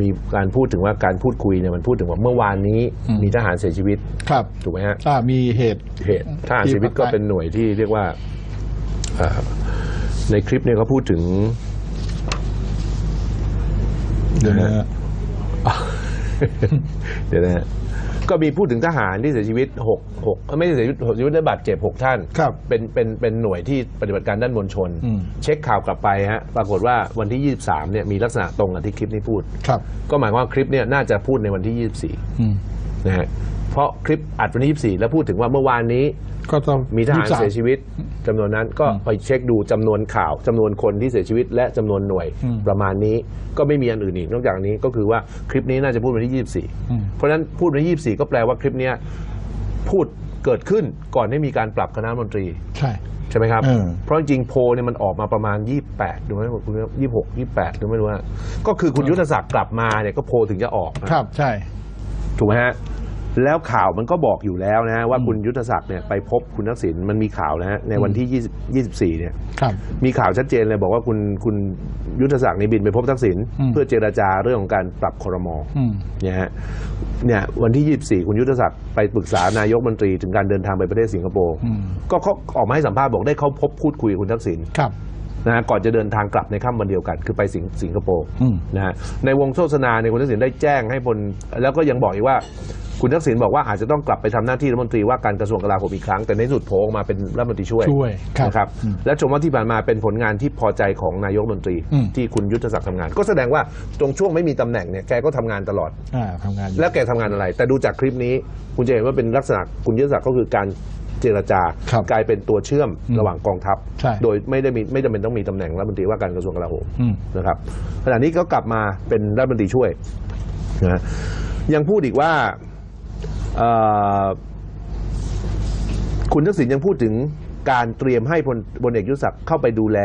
มีการพูดถึงว่าการพูดคุยเนี่ยมันพูดถึงว่าเมื่อวานนี้อืมมีทหารเสียชีวิตครับถูกไหมฮะอ่ามีเหตุเหตุทหารเสียชีวิตก็เป็นหน่วยที่เรียกว่าเอ่อในคลิปเนี่ยเขาพูดถึงเดี๋ยวนะฮะเดี๋ยวนะฮะ ก็มีพูดถึงทหารที่เสียชีวิตหกหกเอ้ยไม่ใช่เสียชีวิตเสียชีวิตได้บาดเจ็บหกท่าน ครับ เป็นเป็นเป็นหน่วยที่ปฏิบัติการด้านมวลชน อืม เช็คข่าวกลับไปฮะปรากฏว่าวันที่ 23เนี่ยมีลักษณะตรงกับที่คลิปนี้พูด ครับก็หมายความว่าคลิปเนี่ยน่าจะพูดในวันที่อืม24 นะฮะเพราะคลิปอัดวันที่24 แล้วพูดถึงว่าเมื่อวานนี้ ก็ต้องมีทหาร23เสียชีวิตจำนวนนั้นก็ไปเช็คดูจำนวนข่าวจำนวนคนที่เสียชีวิต และจำนวนหน่วยอืมประมาณนี้ก็ไม่มีอันอื่นอีกนอกจากนี้ก็คือว่าคลิปนี้น่าจะพูดวันที่อืม24 เพราะฉะนั้นพูดวันที่ 24 ก็แปลว่าคลิปเนี้ยพูดเกิดขึ้นก่อนที่มีการปรับคณะรัฐมนตรี ใช่ ใช่ไหมครับ เออ เพราะจริงๆโพลเนี่ยมันออกมาประมาณ 28ดูไหมคุณยี่หกยี่แปดดูไม่รู้ว่าก็คือคุณยุทธศักดิ์กลับมาเนี่ยก็โพลถึงจะออกนะ ครับใช่ ถูกไหมฮะแล้วข่าวมันก็บอกอยู่แล้วนะฮะว่าคุณยุทธศักดิ์เนี่ยไปพบคุณทักษิณมันมีข่าวนะฮะในวันที่20 24เนี่ยครับ มีข่าวชัดเจนเลยบอกว่าคุณคุณยุทธศักดิ์ในยบินไปพบทักษิณอืม เพื่อเจรจาเรื่องของการปรับครมอืม เนี่ยฮะเนี่ยวันที่ 24 คุณยุทธศักดิ์ไปปรึกษานายกมนตรีถึงการเดินทางไปประเทศสิงคโปร์อืม ก็เขาออกมาให้สัมภาษณ์บอกได้เขาพบพูดคุยกับคุณทักษิณครับ นะฮะก่อนจะเดินทางกลับในค่ำวันเดียวกัน คือไปสิงสิงคโปร์อืม นะฮะในวงโฆษณาในยคุณทักษิณได้แจ้งให้พลแล้วก็ยังบอกอีกว่า คุณทักษิณบอกว่าอาจจะต้องกลับไปทำหน้าที่รัฐมนตรีว่าการกระทรวงกลาโหมอีกครั้ง แต่ในที่สุดโผล่ออกมาเป็นรัฐมนตรีช่วยช่วยครับนะครับอืมและชมว่าที่ผ่านมาเป็นผลงานที่พอใจของนายกรัฐมนตรี อืม ที่คุณยุทธศักดิ์ทำงาน ก็แสดงว่าตรงช่วงไม่มีตำแหน่งเนี่ยแกก็ทำงานตลอด อ่าทำงานอยู่ แล้วแกทำงานอะไร แต่ดูจากคลิปนี้ คุณจะเห็นว่าเป็นลักษณะคุณยุทธศักดิ์ก็คือการ เจรจาครับกลายเป็นตัวเชื่อมอืมระหว่างกองทัพใช่โดยไม่ได้มีไม่จำเป็นต้องมีตำแหน่งรัฐมนตรีว่าการกระทรวงกลาโหมอืมนะครับขณะนี้ก็กลับมาเป็นรัฐมนตรีช่วยนะยังพูดอีกว่าเอ่อคุณทักษิณยังพูดถึงการเตรียมให้พลพลเอกยุทธศักดิ์เข้าไปดูแล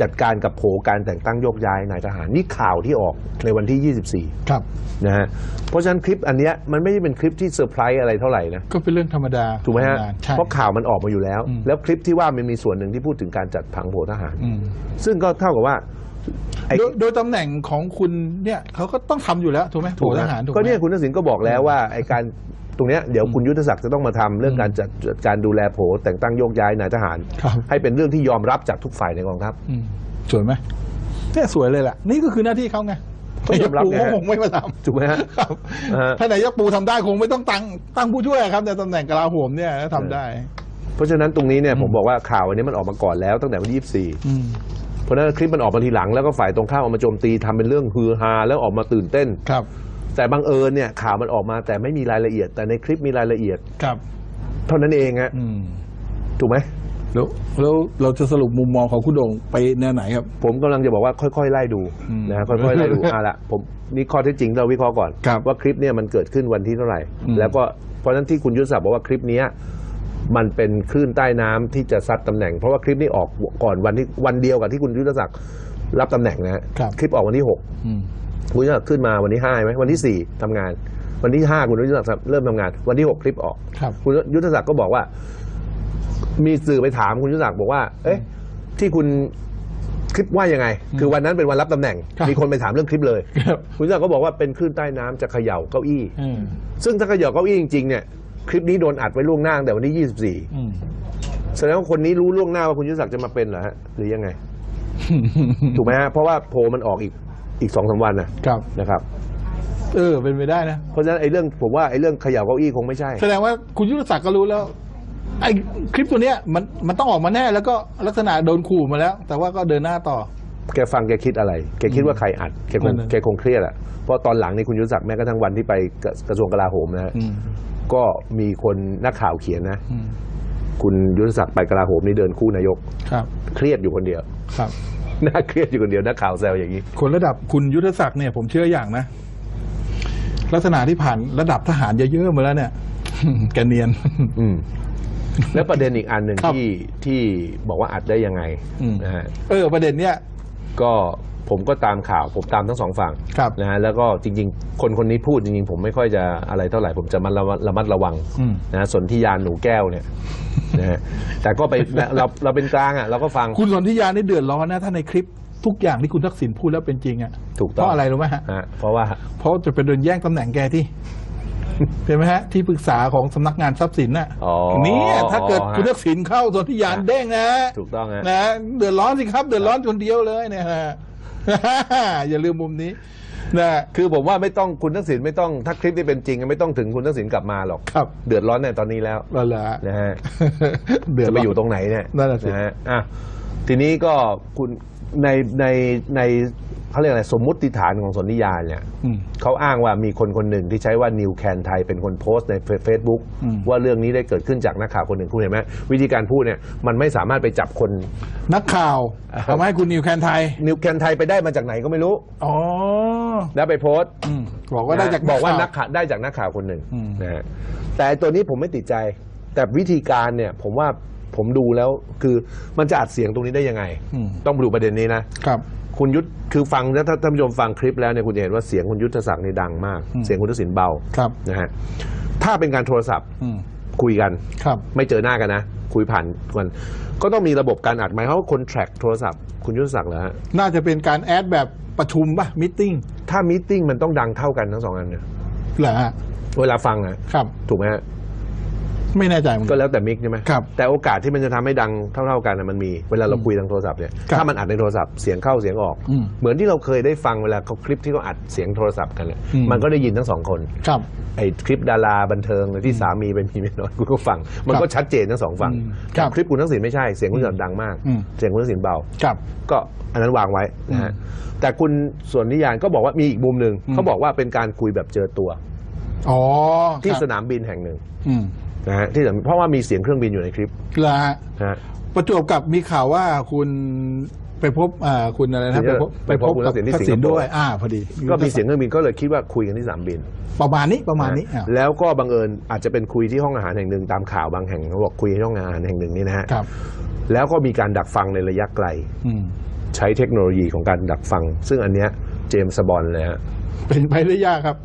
จัดการกับโผการแต่งตั้งโยกย้ายนายทหารนี่ข่าวที่ออกในวันที่ 24 ครับนะฮะเพราะฉะนั้นคลิปอันเนี้ยมันไม่ได้เป็นคลิปที่เซอร์ไพรส์อะไรเท่าไหร่นะก็เป็นเรื่องธรรมดาถูกไหมฮะธรรดาใช่ เพราะข่าวมันออกมาอยู่แล้ว อืม แล้วคลิปที่ว่ามันมีส่วนหนึ่งที่พูดถึงการจัดผังโผทหาร อืมซึ่งก็เท่ากับว่าไอ้โดยโดยตำแหน่งของคุณเนี่ยเขาก็ต้องทำอยู่แล้ว ถูกไหมถูกทนะหารถูกไหม ก็เนี่ยคุณทักษิณก็บอกแล้วว่าไอ้การ ตรงเนี้ยเดี๋ยวคุณยุทธศักดิ์จะต้องมาทำเรื่องการจัดจัดการดูแลโผแต่งตั้งโยกย้ายนายทหาร ครับ ให้เป็นเรื่องที่ยอมรับจากทุกฝ่ายในกองทัพ อืมสวยไหมเนี่ยสวยเลยแหละนี่ก็คือหน้าที่เขาไงก็ยอมรับปูไงก็ฮะคงไม่มาทถูกไหมฮะำครับอ่าฮะถ้านายกปูทำได้คงไม่ต้องตั้งตั้งผู้ช่วยครับในตำแหน่งกลาโหมเนี่ยทำได้ เพราะฉะนั้นตรงนี้เนี่ยผมบอกว่าข่าวอันนี้มันออกมาก่อนแล้วตั้งแต่วันที่24 อืม เพราะฉะนั้นคลิปมันออกมาทีหลังแล้วก็ฝ่ายตรงข้ามออกมาโจมตีทำเป็นเรื่องฮือฮาแล้วออกมาตื่นเต้น ครับ แต่บังเอิญเนี่ยข่าวมันออกมาแต่ไม่มีรายละเอียด แต่ในคลิปมีรายละเอียด ครับเท่านั้นเองฮะอืมถูกไหม แล้วแล้วเราจะสรุปมุมมองของคุณโด่งไปแนวไหนครับ ผมกำลังจะบอกว่าค่อยๆ ไล่ดูอืมนะฮะค่อยๆไล่ดู อะละผมนี่ข้อเท็จจริงเราวิเคราะห์ก่อน ครับว่าคลิปเนี่ยมันเกิดขึ้นวันที่เท่าไหร่ อืม แล้วก็เพราะฉะนั้นที่คุณยุทธศักดิ์บอกว่าคลิปเนี้ยมันเป็นคลื่นใต้น้ำที่จะซัดตำแหน่ง เพราะว่าคลิปนี้ออกก่อนวันที่วันเดียวกับที่คุณยุทธศักดิ์รับตำแหน่งนะฮะครับ คลิปออกวันที่หก อืม คุณยุทธศักดิ์ขึ้นมาวันที่ห้าไหมวันที่สี่ทำงาน วันที่ห้าคุณยุทธศักดิ์เริ่มทำงาน วันที่หกคลิปออกครับ คุณยุทธศักดิ์ก็บอกว่า มีสื่อไปถามคุณยุทธศักดิ์บอกว่า เอ๊ะ ที่คุณคลิปว่ายังไง คือวันนั้นเป็นวันรับตำแหน่ง ครับมีคนไปถามเรื่องคลิปเลย ครับ คุณยุทธศักดิ์ก็บอกว่าเป็นคลื่นใต้น้ำจะเขย่าเก้าอี้ อืมซึ่งถ้าเขย่าเก้าอี้จริงๆเนี่ยคลิปนี้โดนอัดไว้ล่วงหน้าตั้งแต่วันที่อืม24แสดงว่าคนนี้รู้ล่วงหน้าว่าคุณยุทธศักดิ์จะมาเป็นเหรอฮะหรือยังไง ถูกไหมฮะเพราะว่าโพลมันออกอีก อีกสองสามวันนะครับ นะครับ เออ เป็นไปได้นะ เพราะฉะนั้นไอ้เรื่องผมว่าไอ้เรื่องเขย่าเก้าอี้คงไม่ใช่ แสดงว่าคุณยุทธศักดิ์ก็รู้แล้ว ไอ้คลิปตัวเนี้ยมันมันต้องออกมาแน่แล้วก็ลักษณะโดนขู่มาแล้ว แต่ว่าก็เดินหน้าต่อ แกฟังแกคิดอะไร แกคิดว่าใครอัด แกคนั่งนน่ะ แกคงเครียดอะเพราะตอนหลังนี่คุณยุทธศักดิ์แม้กระทั่งวันที่ไปกระกระทรวงกลาโหมนะฮะอืมก็มีคนนักข่าวเขียนนะ อืมคุณยุทธศักดิ์ไปกลาโหมนี่เดินคู่นายก ครับ เครียดอยู่คนเดียว ครับ น่าเครียดอยู่คนเดียวนักข่าวแซวอย่างนี้ คนระดับคุณยุทธศักดิ์เนี่ยผมเชื่ออย่างนะ ลักษณะที่ผ่านระดับทหารเยอะๆมาแล้วเนี่ย แกเนียน อืมแล้วประเด็นอีกอันหนึ่งครับ ที่ที่บอกว่าอัดได้ยังไงอืมนะฮะเออ ประเด็นเนี้ยก็ ผมก็ตามข่าวผมตามทั้งสองฝั่งครับ นะฮะแล้วก็จริง ๆ คนคนนี้พูดจริงๆ ผมไม่ค่อยจะอะไรเท่าไหร่ ผมจะมันระมัดระมัดระวังอืม นะฮะสนธิยานหนูแก้วเนี่ยนะฮะแต่ก็ไปเราเราเป็นกลางอะเราก็ฟัง คุณสนธิยานี่เดือดร้อนนะถ้าในคลิปทุกอย่างที่คุณทักษิณพูดแล้วเป็นจริงอะถูกเพต้องราะอะไรรู้ไหมฮะฮะเพราะว่าเพราะจะเป็นโดนแย่งตำแหน่งแกที่เป็นไหมฮะ ที่ปรึกษาของสำนักงานทรัพย์สินน่ะอ๋อเนี่ยถ้าเกิดฮะคุณทักษิณเข้าสนธิยานเด้งนะถูกต้องฮะนะเดือดร้อนสิครับ เดือดร้อนคนเดียวเลยเนี่ยฮะ อย่าลืมมุมนี้นะคือผมว่าไม่ต้องคุณทักษิณไม่ต้องถ้าคลิปนี้เป็นจริง ไม่ต้องถึงคุณทักษิณกลับมาหรอกครับ เดือดร้อนในตอนนี้แล้วนั่นแหละนะฮะเดือดจะร้ไปอนอยู่ตรงไหนเนี่ยนั่นน่ะสินะฮะอะทีนี้ก็คุณในในใน เขาเรียกอะไรสมมุติฐานของสนธิยาเนี่ยอืมเขาอ้างว่ามีคนคนหนึ่งที่ใช้ว่านิวแคนไทยเป็นคนโพสต์ในเฟซบุ๊กอืมว่าเรื่องนี้ได้เกิดขึ้นจากนักข่าวคนหนึ่งคุณเห็นไหมวิธีการพูดเนี่ยมันไม่สามารถไปจับคนนักข่าวอ่าทำให้คุณนิวแคนไทยนิวแคนไทยไปได้มาจากไหนก็ไม่รู้อ๋อแล้วไปโพสต์อืมบอกว่าได้จากบอกว่าข่นักข่าวได้จากนักข่าวคนหนึ่งอืมนะฮะแต่ไอ้ตัวนี้ผมไม่ติดใจ แต่วิธีการเนี่ยผมว่าผมดูแล้วคือมันจะอัดเสียงตรงนี้ได้ยังไงอืมต้องดูประเด็นนี้นะครับ คุณยุทธคือฟังแล้วถ้าท่านผู้ชมฟังคลิปแล้วเนี่ยคุณจะเห็นว่าเสียงคุณยุทธศักดิ์นี่ดังมากอืมเสียงคุณทักษิณเบาครับนะฮะถ้าเป็นการโทรศัพท์อืมคุยกัน ครับ ไม่เจอหน้ากันนะ คุยผ่านกันก็ต้องมีระบบการอัดหมายความว่าคนแทร็กโทรศัพท์คุณยุทธศักดิ์เหรอฮะน่าจะเป็นการแอดแบบประชุมป่ะมิ팅ถ้ามีติ้งมันต้องดังเท่ากันทั้งสองอันเนี่ยเหรอฮะเวลาฟังนะครับ ถูกไหมฮะ ไม่แน่ใจเหมือนก็กัน แล้วแต่มิกใช่ไหมครับแต่โอกาสที่มันจะทำให้ดังเท่า ๆกันนะมันมีเวลาเราคุยทางโทรศัพท์เนี่ยครับถ้ามันอัดในโทรศัพท์เสียงเข้าเสียงออก อืมเหมือนที่เราเคยได้ฟังเวลาเขาคลิปที่เขาอัดเสียงโทรศัพท์กันเนี่ยอืม มันก็ได้ยินทั้งสองคนครับ ไอ้คลิปดาราบันเทิงที่สามีเป็นมีเมียน้อยคุณก็ฟัง มันก็ชัดเจนทั้งสองฝั่งอืมคแต่รับคลิปคุณทักษิณไม่ใช่เสียงคุณทักษิณดังมาก อืม เสียงคุณทักษิณเบา ครับ ก็อันนั้นวางไว้นะฮะอืมแต่คุณส่วนนิยานก็บอกว่ามีอีกมุมหนึ่งอืม เขาบอกว่าเป็นการคุยแบบเจอตัว อ๋อที่ครับสนามบินแห่งหนึ่ง อืม นะฮะที่สนามเพราะว่ามีเสียงเครื่องบินอยู่ในคลิปเหรอฮะนะฮะ ประจวบกับมีข่าวว่าคุณไปพบอ่าคุณอะไรนะไปไปพพบบคุณทักับกษิณที่ทักษิณสิงคโปร์ ด้วย อ่าพอดีก็มีเสียงเครื่องบินก็เลยคิดว่าคุยกันที่สนามบิน ประมาณนี้ประมาณนี้อ่า แล้วก็บังเอิญอาจจะเป็นคุยที่ห้องอาหารแห่งหนึ่งตามข่าวบางแห่งเขาบอกคุยที่ห้องอาหารแห่งหนึ่งนี่นะฮะครับ แล้วก็มีการดักฟังในระยะไกล อืมใช้เทคโนโลยีของการดักฟัง ซึ่งอันเนี้ยเจมส์บอลเลยฮะเป็นไปได้ยากครับ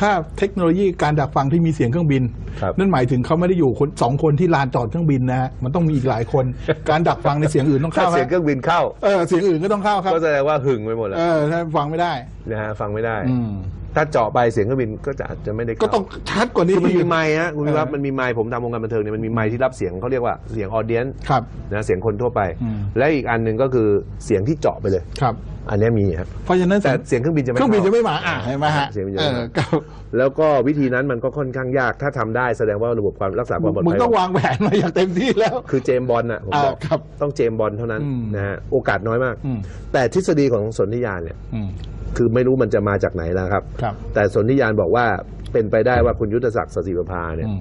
ถ้าเทคโนโลยีการดักฟังที่มีเสียงเครื่องบิน ครับ นั่นหมายถึงเขาไม่ได้อยู่คนสองคนที่ลานจอดเครื่องบินนะฮะมันต้องมีอีกหลายคน การดักฟังในเสียงอื่นต้องถ้าเข้าเสียงฮะเครื่องบินเข้า เออเสียงอื่นก็ต้องเข้าครับก็แสดงว่าหึงไปหมดแล้วเออถ้าฟังไม่ได้นะฮะฟังไม่ได้ อืม ถ้าเจาะไปเสียงเครื่องบินก็จะอาจจะไม่ได้เข้า ก็ต้องชัดกว่านี้คือมันมีไมค์ฮะคุณวิวัฒน์เออมันมีไมค์ผมทำวงการบันเทิงเนี่ยมันมีไมค์ที่รับเสียงเขาเรียกว่าเสียงออเดียนครับ นะเสียงคนทั่วไป อืม และอีกอันหนึ่งก็คือเสียงที่เจาะไปเลย ครับ อันเนี้ยมีครับเพราะฉะนั้นแต่เสียงเครื่องบินจะไม่เครื่องบินข้าจะไม่มาอ่าเห็นไหมฮะเสียงบินจะเอไม่อมาครับแล้วก็วิธีนั้นมันก็ค่อนข้างยากถ้าทำได้แสดงว่าระบบความรักษาความปลอดมึงภัยต้องวางแผนมาอย่างเต็มที่แล้ว คือเจมส์บอลน่ะผมอ่าบอกครับต้องเจมส์บอลเท่านั้นอืมนะฮะโอกาสน้อยมาก อืม แต่ทฤษฎีของสนธิยานเนี่ย อืม คือไม่รู้มันจะมาจากไหนแล้วครับ ครับ แต่สนธิยานบอกว่าเป็นไปได้ว่าคุณยุทธศักดิ์สศิประภาเนี่ยอืม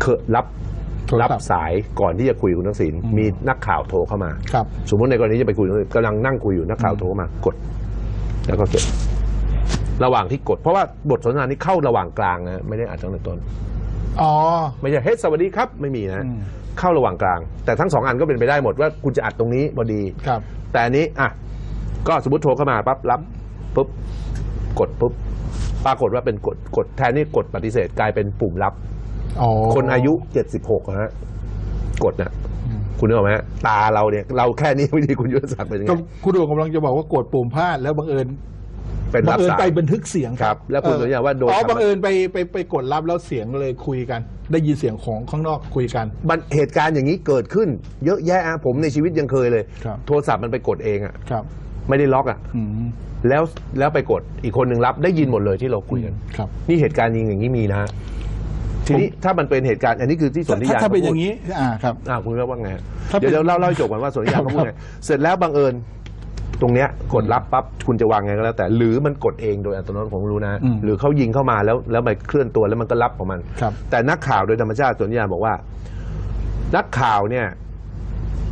เคยรับโทรศัรัพบท์สายก่อนที่จะคุยกับคุณทักษิณอืม มีนักข่าวโทรเข้ามา ครับ สมมติในกรณีจะไปคุยกับคุณทักษิณกำลังนั่งคุยอยู่นักข่าวโทรเข้ามากด แล้วก็เก็บระหว่างที่กด เพราะว่าบทสนทนานี้เข้าระหว่างกลางนะไม่ได้อัดตั้งแต่ต้น อ๋อ ไม่ใช่เฮ้ยสวัสดีครับ ไม่มีนะ อืม เข้าระหว่างกลาง แต่ทั้งสองอันก็เป็นไปได้หมดว่าคุณจะอัดตรงนี้พอดี ครับ แต่อันนี้อะก็สมมติโทรเข้ามาปั๊บรับ ปุ๊บกดปุ๊บปรากฏว่าเป็นกดกดแทนที่กดปฏิเสธกลายเป็นปุ่มรับ อ๋อคนอายุ76อะฮะกดนะอืมคุณนึกออกไหมฮะตาเราเนี่ย เราแค่นี้วิธีคุณยุทธศักดิ์เป็นยังไงก็คุณดูกำลังจะบอกว่ากดปุ่มพลาดแล้วบังเอิญเป็นบัรับเอิญสายไปบันทึกเสียงครับ แล้วคุณสัญญาว่าโดนอ๋อทำบังเอิญไปไปไปกดรับแล้วเสียงเลยคุยกัน ได้ยินเสียงของข้างนอกคุยกัน มันเหตุการณ์อย่างนี้เกิดขึ้น เยอะแยะอะผมในชีวิตยังเคยเลย ครับ โทรศัพท์มันไปกดเองอะ ครับ ไม่ได้ล็อกอะอืมแล้วแล้วไปกดอีกคนหนึ่งรับได้ยินหมดเลยที่เราคุยกัน ครับ นี่เหตุการณ์จริงอย่างนี้มีนะฮะทีนี้ถ้ามันเป็นเหตุการณ์อันนี้คือที่สนธิาถ้ายถ้าเป็นขอพูดย่างนี้อ่าครับ อ่าคุณว่าว่าไงฮะถ้าเป็นเดี๋ยวเดี๋ยวเล่าเล่าให้จบก่อนว่าสนธิยาเขาพูดไงครับเสร็จแล้วบังเอิญ ตรงเนี้ยกดรับปั๊บคุณจะวางไงก็แล้ว แต่หรือมันกดเองโดยอัตโนมัติผมไม่รู้นะ อืมหรือเขายิงเข้ามาแล้วแล้วมันเคลื่อนตัวแล้วมันก็รับของมัน ครับ แต่นักข่าวโดยธรรมชาติสนธิยาบอกว่า นักข่าวเนี่ย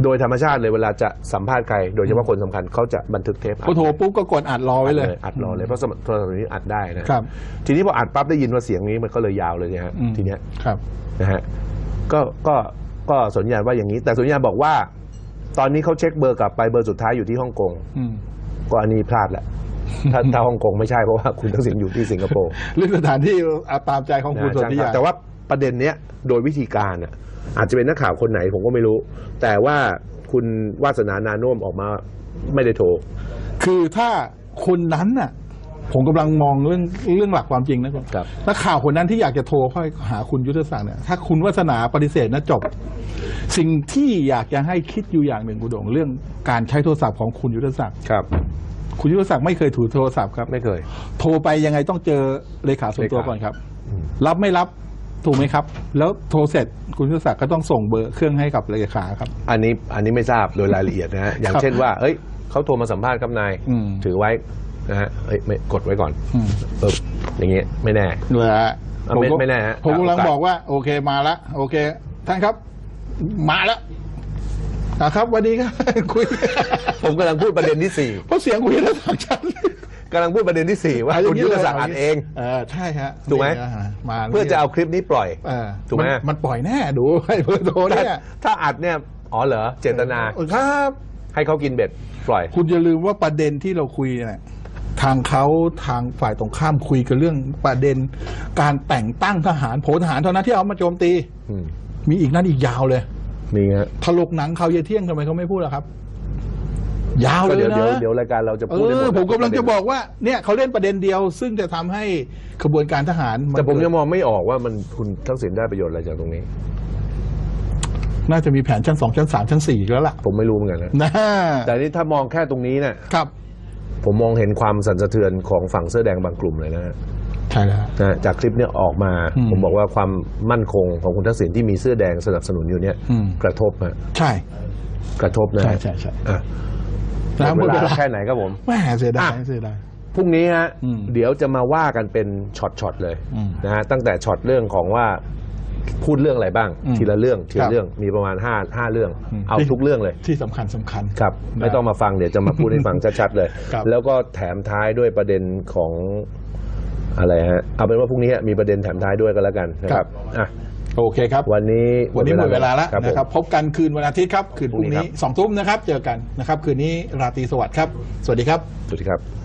โดยธรรมชาติเลยเวลาจะสัมภาษณ์ใคร โดยเฉพาะคนสำคัญเขาจะบันทึกเทปอัดพอโทรปุ๊บก็กดอัดรอไว้เลย อัดรอเลยเพราะสมโทรศัพท์นี้อัดได้นะครับ ทีนี้พออัดปั๊บได้ยินว่าเสียงนี้มันก็เลยยาวเลยนะฮะอืมทีเนี้ยครับนะฮะก็ก็ก็สนญาณว่าอย่างนี้ แต่สนญาณบอกว่า ตอนนี้เขาเช็คเบอร์กลับไปเบอร์สุดท้ายอยู่ที่ฮ่องกงอืมก็อันนี้พลาดแหละถ้าถ้าฮ่องกงไม่ใช่เพราะว่าคุณทักษิณอยู่ที่สิงคโปร์เรื่องสถานที่เอาตามใจของคุณนะสนช่างธิภาพยาแต่ว่าประเด็นเนี้ยโดยวิธีการอะ อาจจะเป็นนักข่าวคนไหนผมก็ไม่รู้ แต่ว่าคุณวาสนานาโนมออกมาไม่ได้โทร คือถ้าคนนั้นน่ะ ผมกำลังมองเรื่องเรื่องหลักความจริงนะครับครับ นักข่าวคนนั้นที่อยากจะโทรเข้าไปหาคุณยุทธศักดิ์เนี่ยถ้าคุณวัฒนาปฏิเสธนะจบ สิ่งที่อยากจะให้คิดอยู่อย่างหนึ่งคุณโดงเรื่องการใช้โทรศัพท์ของคุณยุทธศักดิ์ครับ คุณยุทธศักดิ์ไม่เคยถือโทรศัพท์ครับ ไม่เคย โทรไปยังไงต้องเจอเลขาส่วนตัวเลขาก่อนครับอืมรับไม่รับ ถูกไหมครับ แล้วโทรเสร็จคุณยุทธศักดิ์ก็ต้องส่งเบอร์เครื่องให้กับเลขาครับ อันนี้อันนี้ไม่ทราบโดยรายละเอียดนะฮะอย่างครับเช่นว่าเอ้ยเขาโทรมาสัมภาษณ์ครับนายอืม ถือไว้นะฮะเอ้ยไม่กดไว้ก่อนอืมเอออย่างเงี้ยไม่แน่เหรอฮะอะไม่ก็ไม่แน่ฮะผมกำลังโอกาสบอกว่า โอเคมาละโอเค ท่านครับ มาแล้วอะครับวันนี้ครับ คุยผมกำลังพูดประเด็นที่สี่ เพราะเสียงคุณยุทธศักดิ์ชัด กำลังพูดประเด็นที่สี่ว่าคุณยุทธศักดิ์อัดเองเออใช่ฮะถูกไหมนี่นะมาเพื่อจะเอาคลิปนี้ปล่อยเออถูกไหมนมันปล่อยแน่ดูไอ้เบอร์โทรถ้าเนี่ยถ้าอัดเนี่ยอ๋อเหรอเจตนาเออครับให้เขากินเบ็ดปล่อย คุณอย่าลืมว่าประเด็นที่เราคุยเนี่ยทางเขาทางฝ่ายตรงข้ามคุยกันเรื่องประเด็น การแต่งตั้งทหารโผทหารเท่านั้นที่เอามาโจมตีอืมมีอีกนั่นอีกยาวเลยมีฮะถลกหนังเขาเยเที่ยงทำไมเขาไม่พูดล่ะครับ ยาวก็เลยเดี๋ยวนะเดี๋ยวเดี๋ยวรายการเราจะเอพูดได้หมอดผมกำลังจะบอกว่าเนี่ยเขาเล่นประเด็นเดียว ซึ่งจะทำให้ขบวนการทหารนแต่ผมเกิดยังมองไม่ออกว่ามันคุณทักษิณได้ประโยชน์อะไรจากตรงนี้ น่าจะมีแผนชั้นสองชั้นสามชั้นสี่อีกแล้วล่ะผมไม่รู้เหมือนกันนะนะแต่นี่ถ้ามองแค่ตรงนี้เนี่ยครับผมมองเห็นความสั่นสะเทือนของฝั่งเสื้อแดงบางกลุ่มเลยนะฮะ ใช่แล้ว นะฮะจากคลิปเนี้ยออกมา อืมผมบอกว่าความมั่นคงของคุณทักษิณที่มีเสื้อแดงสนับสนุนอยู่เนี่ย อืม กระทบฮะใช่ กระทบนะใช่ฮะใช่ใช่ อะ นะหมดหมดเวเวลาลาแค่ไหนครับผม แม่เสียดายอะ เสียดาย พรุ่งนี้ฮะอืมเดี๋ยวจะมาว่ากันเป็นช็อตๆเลยอืมนะฮะตั้งแต่ช็อตเรื่องของว่าพูดเรื่องอะไรบ้าง อืมทีละเรื่องทีครัละบเรื่องมีประมาณห้าห้าเรื่องมเอาที่ทุกเรื่องเลย ที่สำคัญสำคัญ ครับนะไม่ต้องมาฟังเดี๋ยวจะมาพูดให้ฟังชัดๆเลย ครับแล้วก็แถมท้ายด้วยประเด็นของอะไรฮะเอาเป็นว่าพรุ่งนี้มีประเด็นแถมท้ายด้วยกันแล้วกันนะครับอะ โอเคครับ วันนี้วันนี้หมดเวลาแล้วครับผมนะครับ พบกันคืนวันอาทิตย์ครับ คืนพรุ่งพรุ่งนี้นี้ครับสองทุ่มนะครับ เจอกันนะครับ คืนนี้ราตรีสวัสดิ์ครับ สวัสดีครับ สวัสดีครับ